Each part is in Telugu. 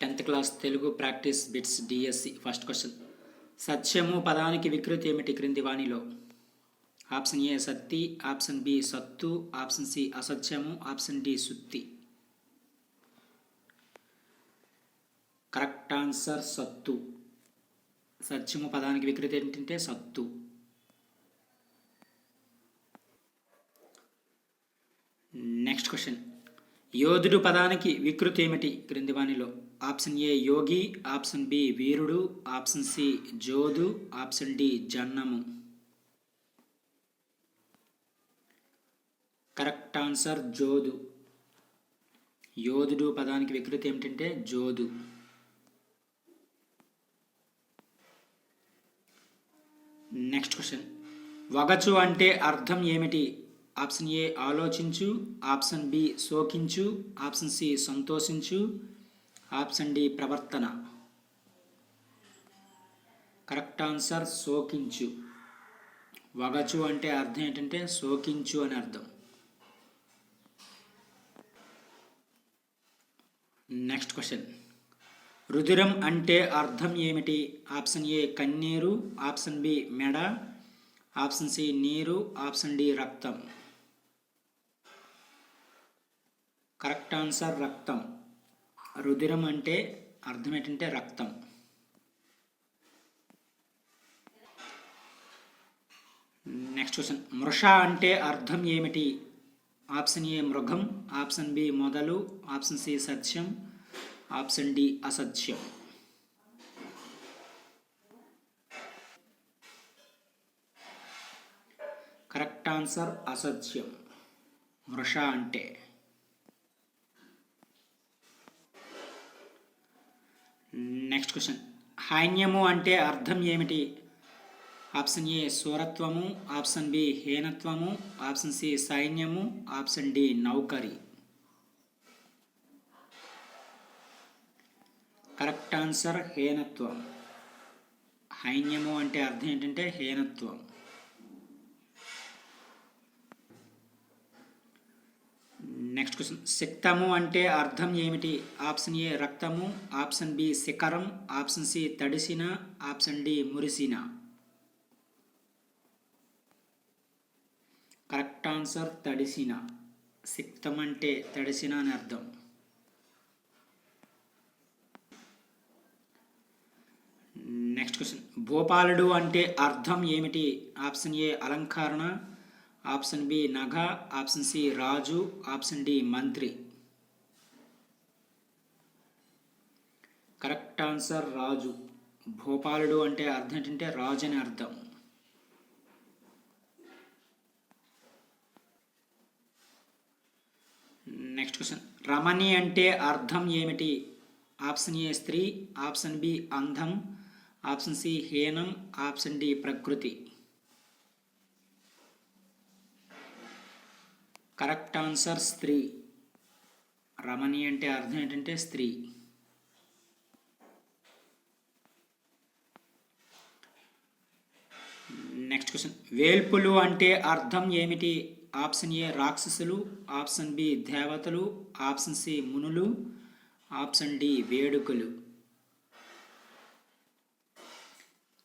Tenth class Telugu practice bits DSC. First question. సత్యము పదానికి వికృతి ఏమిటి? క్రింది వాణిలో. ఆప్షన్ ఏ సత్తి ఆప్షన్ బి సత్తు ఆప్షన్ సి అసత్యము ఆప్షన్ డి సుత్తి. కరెక్ట్ ఆన్సర్ సత్తు. సత్యము పదానికి వికృతి ఏంటంటే సత్తు. Next question. యోధుడు పదానికి వికృతి ఏమిటి? క్రింది వాణిలో. ఆప్షన్ ఏ యోగి ఆప్షన్ బి వీరుడు ఆప్షన్ సి జోదు ఆప్షన్ డి జన్నము. కరెక్ట్ ఆన్సర్ జోదు. యోధుడు పదానికి వికృతి ఏమిటంటే జోదు. Next question. వగచు అంటే అర్థం ఏమిటి? ఆప్షన్ ఏ ఆలోచించు ఆప్షన్ బి శోకించు ఆప్షన్ సి సంతోషించు ఆప్షన్ డి ప్రవర్తన. కరెక్ట్ ఆన్సర్ శోకించు వగచు అంటే అర్థం ఏంటంటే శోకించు అని అర్థం. Next question. రుధిరం అంటే అర్థం ఏమిటి? ఆప్షన్ ఏ కన్నీరు ఆప్షన్ బి మెడ ఆప్షన్ సి నీరు ఆప్షన్ డి రక్తం. కరెక్ట్ ఆన్సర్ రక్తం. రుధిరం అంటే అర్థం ఏంటంటే రక్తం. నెక్స్ట్ క్వశ్చన్ మృష అంటే అర్థం ఏమిటి? ఆప్షన్ ఏ మృగం. ఆప్షన్ బి మొదలు. ఆప్షన్ సి సత్యం. ఆప్షన్ డి అసత్యం. కరెక్ట్ ఆన్సర్ అసత్యం. మృష అంటే. నెక్స్ట్ క్వశ్చన్ హైన్యము అంటే అర్థం ఏమిటి? ఆప్షన్ ఏ సూరత్వము ఆప్షన్ బి హీనత్వము. ఆప్షన్ సి సైన్యము. ఆప్షన్ డి నౌకరి. కరెక్ట్ ఆన్సర్ హీనత్వం. హైన్యము అంటే అర్థం ఏంటంటే హీనత్వం. నెక్స్ట్ క్వశ్చన్ సిక్తము అంటే అర్థం ఏమిటి ఆప్షన్ ఏ రక్తము ఆప్షన్ బి శిఖరం ఆప్షన్ సి తడిసిన ఆప్షన్ డి మురిసిన కరెక్ట్ ఆన్సర్ తడిసిన సిక్తం అంటే తడిసిన అని అర్థం నెక్స్ట్ క్వశ్చన్ భూపాలుడు అంటే అర్థం ఏమిటి ఆప్షన్ ఏ అలంకరణ ఆప్షన్ బి నగ ఆప్షన్ సి రాజు ఆప్షన్ డి మంత్రి. కరెక్ట్ ఆన్సర్ రాజు. భోపాలుడు అంటే అర్థం ఏంటంటే రాజు అని అర్థం. Next question. రమణి అంటే అర్థం ఏమిటి? ఆప్షన్ ఏ స్త్రీ ఆప్షన్ బి అందం ఆప్షన్ సి హీనం ఆప్షన్ డి ప్రకృతి. కరెక్ట్ ఆన్సర్ స్త్రీ. రమణి అంటే అర్థం ఏంటంటే స్త్రీ. Next question. వేల్పులు అంటే అర్థం ఏమిటి? ఆప్షన్ ఏ రాక్షసులు ఆప్షన్ బి దేవతలు ఆప్షన్ సి మునులు ఆప్షన్ డి వేడుకలు.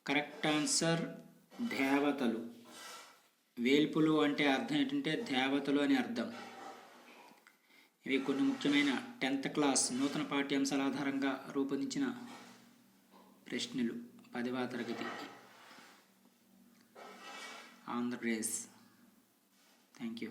కరెక్ట్ ఆన్సర్ దేవతలు. వేల్పులు అంటే అర్థం ఏంటంటే దేవతలు అని అర్థం. ఇవి కొన్ని ముఖ్యమైన టెన్త్ క్లాస్ నూతన పాఠ్యాంశాల ఆధారంగా రూపొందించిన ప్రశ్నలు పదవ తరగతి. ఆంధ్రప్రదేశ్. Thank you